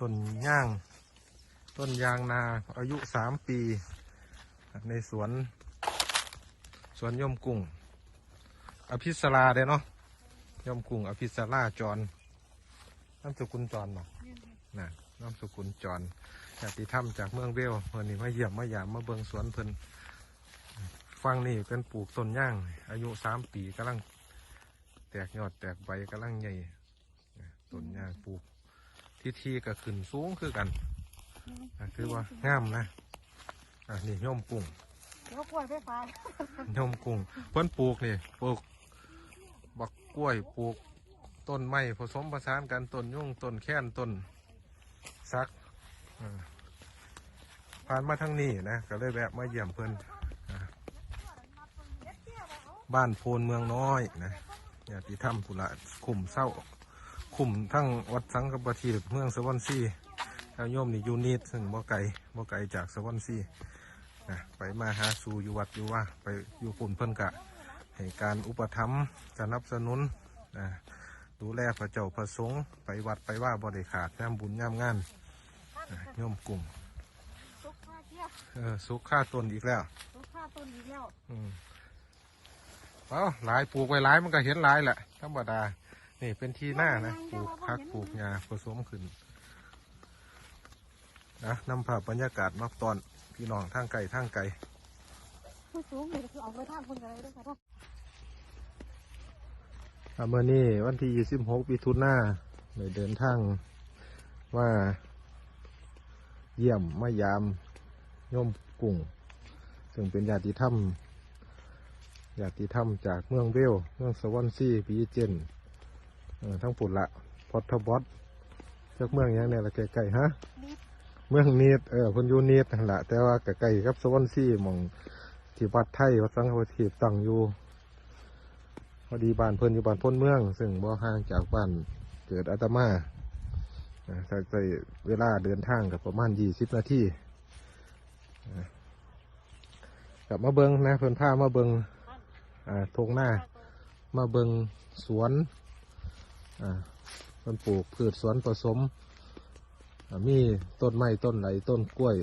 ต้นย่าง ต้นยางนาอายุสามปี ในสวน สวนย่อมกุ้ง อภิสราเด้เนาะย่อมกุ้งอภิสราจรน้ำสกุลจรเนาะนะน้ำสกุลจรจากที่ถ้ำจากเมืองเวลวันนี้มาเยี่ยมมาหยามมาเบิงสวนเพิ่นฟังนี่เป็นปลูกต้นย่าง อายุสามปีกำลัง แตกยอดแตกใบกำลังใหญ่ต้นย่างปลูก ที่ทีก็ขึ้นสูงคือกันอะคือว่างามนะอะนี่ย่อมกุ้งเดี๋ยวกล้วยไฟฟ้าย่อมกุ้งเพิ่นปลูกนี่ปลูกบักกล้วยปลูกต้นไม้ผสมผสานกันต้นยุ่งต้นแค้นต้นซักอ่าผ่านมาทางนี้นะก็เลยแวะมาเยี่ยมเพิ่นอ่าบ้านโพนเมืองน้อยนะอย่าติถ้ำปุระคุมเศร้า คุมทั้งวัดสังกปทีเมืองสวรรค์ซีแล้วโยมนี่อยูนิตซึ่งบ่ไกลบ่ไกลจากสวรรค์ซีนะไปมาหาสู่อยู่วัดอยู่ว่าไปอยู่ปุ่นเพิ่นกะให้การอุปถัมภ์สนับสนุนนะดูแลพระเจ้าพระสงฆ์ไปวัดไปว่าบ่ได้ขาดย่ำบุญย่ำงานนะโยมกลุ่มซุกข้าเที่ยวเออสุขค่าตนอีกแล้วซุกข้าต้นอีกแล้วอืมเอาหลายปลูกไว้หลายมันก็เห็นหลายแหละธรรมดา นี่เป็นที่หน้านะปลูกพักปลูกหญ้าผสมขึ้นนะนำภาพบรรยากาศมาตอนพี่น้องทางไกลทางไกลผู้สูงเลยคือเอาไปทางคนกันเลยด้วยค่ะอะเมื่อนี้วันที่ 26มิถุนายนได้เดินทางว่าเยี่ยมมายามโยมกุ้งซึ่งเป็นญาติธรรมญาติธรรมจากเมืองเวลเมืองสวรรค์ซีปีเจนเอ่อ ทั้งปุ่นละพอทบอสจากเมืองหยังเนี่ยละใกล้ๆฮะเมืองเนียดเออเพิ่นอยู่เนียดนั่นละแต่ว่าใกล้ๆกับสวรรค์ซีหมองที่วัดไทยวัดสังฆวทีตั้งอยู่พอดีบ้านเพิ่นอยู่บ้านพ้นเมือง ซึ่งบ่ห่างจากบ้านเกิดอาตมาอ่าใช้ใช้เวลาเดินทางกับประมาณยี่สิบนาทีอ่ากลับมาเบิงนะเพิ่นพามาเบิงอ่าทงหน้ามาเบิงสวน อ่าเพิ่นปลูกพืชสวนผสม มีต้นไม้ต้นไหลต้นกล้วย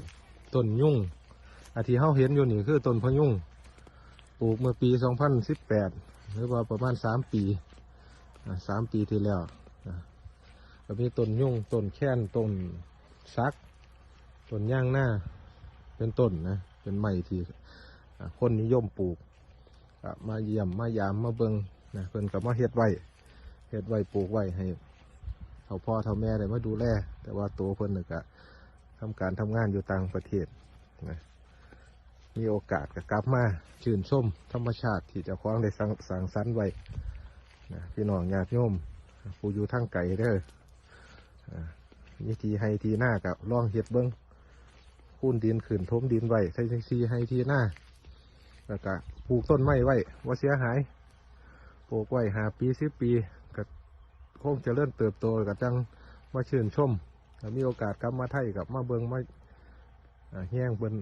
ต้นยุ่งอาที่เฮาเห็นอยู่นี่คือต้นพยุ่งปลูกเมื่อปี 2018 หรือว่าประมาณ 3 ปีอ่าสามปีที่แล้วก็มีต้นยุ่งต้นแค้นต้นซักต้นย่างหน้า เป็นต้นนะ เป็นไม้ที่คนนิยมปลูกมาเยี่ยมมายามมาเบิงนะเพิ่นกับมาเฮ็ดไว้ เฮ็ดไว้ปลูกไว้ให้เท่าพ่อเท่าแม่ได้มาดูแลแต่ว่าตัวเพิ่นน่ะก็ทำการทำงานอยู่ต่างประเทศนะมีโอกาสก็กลับมาชื่นชมธรรมชาติที่เจ้าของได้สร้างสร้างสรรไว้นะพี่น้องญาติโยมผู้อยู่ทางไกลเด้ออ่ามีทีให้ทีหน้ากับลองเฮ็ดเบิ้งคูนดินขืนทมดินไว้ใช้จังซีให้ทีหน้าแล้วก็ปลูกต้นไม้ไว้ว่าเสียหายปลูกไว้หาปีสิบปี คงจะเริ่มเติบโตก็จังมาชื่นชมถ้ามีโอกาสกลับมาไทยกับมาเบิงมาอ่าแห้งเบิน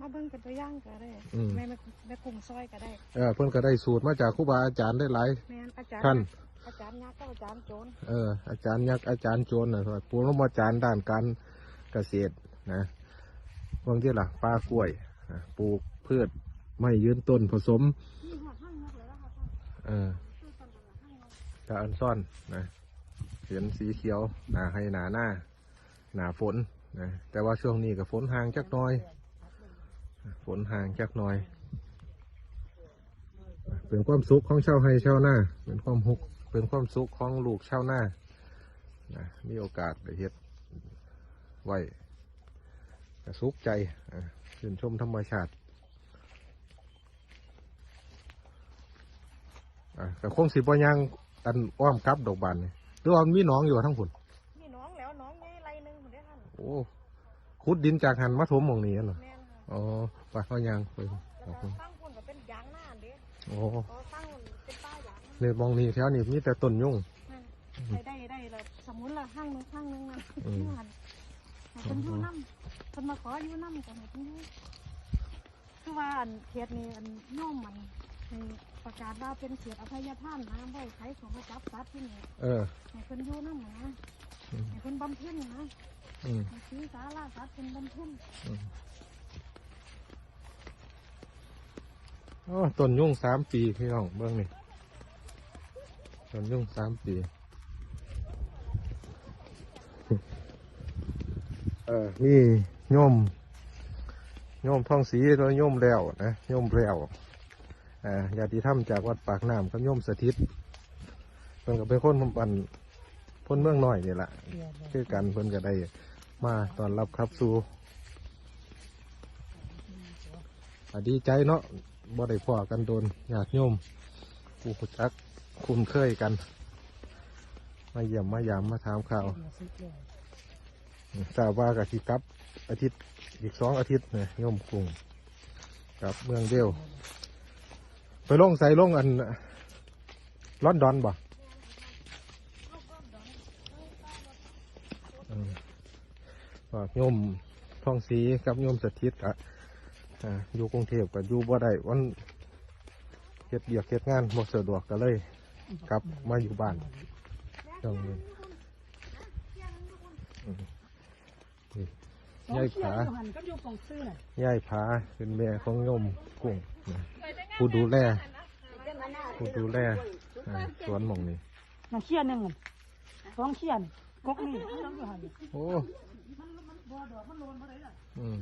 มาเบิ่งเป็นตัวอย่างก็ได้อืมแม่แม่แม่กุ้งซอยก็ได้เออเพิ่นก็ได้สูตรมาจากครูบาอาจารย์ได้หลายแม่นอาจารย์ท่านอาจารย์ยักษ์ก็อาจารย์โจรเอออาจารย์ยักษ์อาจารย์โจรนะปูรมาจารย์ด้านการเกษตรนะบางที่ล่ะปลากล้วยอะปลูกพืชไม่ยืนต้นผสมนี่หักห้างยักษ์เลยนะคะท่านเออ ตาอันซ่อนนะเห็นสีเขียวหนาให้หนาหน้า หนาฝนนะแต่ว่าช่วงนี้กับฝนห่างจักน้อย ฝนห่างจักน้อย เป็นความสุขของชาวไร่ชาวหน้าเป็นความหุกเป็นความสุขของลูกชาวหน้านะมีโอกาสได้เฮ็ดไว้สุขใจอะชื่นชมธรรมชาติอะแต่คงสิบ่ยัง อันอ้อมกลับดอกบานนี่หรือว่ามันมีหนองอยู่ทั้งผุนนี่น้องแล้วน้องนี่ไรหนึงหมดเลยท่านโอ้ขุดดินจากหันมาถมหมองนี้เหรอแม่นค่ะอ๋อไปเขายังไปขแต่อบคุณตั้งพุ่นก็เป็นยางหน้าเด้โอ้พอตั้งเป็นป้ายาง เนี่ยมองนี่แถวนี้มีแต่ต้นยุ่ง นั่นได้ได้ได้เลยสมุนละห้างหนึงห้างหนึงนะอืมนี่หันให้คนอยู่น้ำคนมาขออยู่น้ำกันให้คนอยู่คือว่าอันเขตนี้อันโย่อมมันให้ ประกาศว่าเป็นเขตอภัยทานนะไว้ใครของมาจับสัตว์ที่นี่เออ ให้คนอยู่น้ำนะให้เพิ่นบำเพ็ญนะอืมให้ถือสาราสัตว์เพิ่นบำเพ็ญโอ้ต้นยุ่งสามปีพี่น้องเบื้องนี่ต้นยุ่งสามปี เออนี่โยมโยมท่องสีตัวโยมแล้วนะโยมแล้วอ่า ญาติธรรมจากวัดปากน้ำกับโยมสถิตเพิ่นก็เป็นคนบันพ้นเมืองน้อยนี่แหละคือกันเพิ่นก็ได้มาตอนรับครับสู่อ่าดีใจเนาะบ่ได้พ่อกันโดนญาติโยมผู้จักคุ้นเคยกัน มาเยี่ยมมายามมาถามข่าวทราบว่ากะทิกลับอาทิตย์อีกสองอาทิตย์เนี่ยโยมกรุงกับเมืองเดียว ไปลงใส่ลงอันลอนดอนบ่อืมว่าโยมท่องสีกับโยมสถิตอะอ่าอยู่กรุงเทพกับอยู่บ่ได้วันเฮ็ดเดียกเฮ็ดงานบ่สะดวกก็เลยกลับมาอยู่บ้านตรงนี้อืมนี่ยายผาหันก็อยู่กองซื้อน่ะยายผาเป็นแม่ของโยมกุ้งนะ ผู้ดูแล ผู้ดูแลอ่าสวนหมองนี้น่ะเขี้ยนหนึงอะสองเขี้ยนกกนี่ต้องอยู่หันโอ้อืม